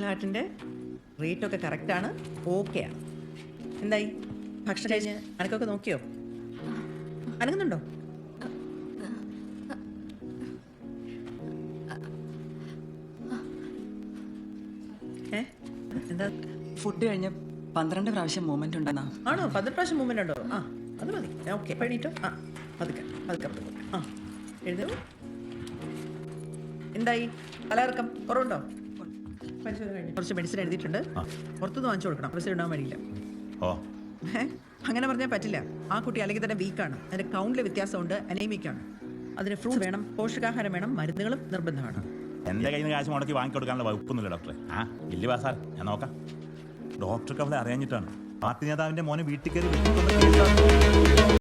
ഹാർട്ടിന്റെ റേറ്റൊക്കെ കറക്റ്റാണ് ആണ്. എന്തായി? ഭക്ഷണം കഴിഞ്ഞ് അനക്കൊക്കെ നോക്കിയോ? അനങ്ങുന്നുണ്ടോ? ഏ? എന്താ? ഫുഡ് കഴിഞ്ഞ് പന്ത്രണ്ട് പ്രാവശ്യം മൂവ്മെന്റ് ഉണ്ടെന്നാ ആണോ? പന്ത്രണ്ട് പ്രാവശ്യം മൂവ്മെന്റ് ഉണ്ടോ? ആ അത് മതി. ഓക്കെ പണിയിട്ടോ ആ പതുക്കെ പതുക്കെ പതുക്കെ. ആ എഴുതൂ. എന്തായി? പലർക്കം കുറവുണ്ടോ? കുറച്ച് മെഡിസിൻ എഴുതിയിട്ടുണ്ട്. പുറത്തുനിന്ന് വാങ്ങിച്ചു കൊടുക്കണം. പ്രസിഡന്റ് ഇടാൻ വഴിയില്ല ഓ അങ്ങനെ പറഞ്ഞാൽ പറ്റില്ല. ആ കുട്ടി അല്ലെങ്കിൽ തന്നെ വീക്കാണ് അതിന്റെ കൗണ്ടിലെ വ്യത്യാസമുണ്ട്. അനേമിക്കാണ് അതിന് ഫ്രൂട്ട് വേണം. പോഷകാഹാരം വേണം. മരുന്നുകളും നിർബന്ധമാണ്. എന്റെ കയ്യിൽ നിന്ന് കാശ് മുടക്കി വാങ്ങിക്കൊടുക്കാനുള്ള വകുപ്പൊന്നുമില്ല ഡോക്ടറെ ആ ഇല്ല വാ സാർ. ഞാൻ നോക്കാം. ഡോക്ടർക്ക് അവളെ അറിയാഞ്ഞിട്ടാണ്. പാർട്ടി നേതാവിന്റെ മോനെ വീട്ടിൽ കയറി.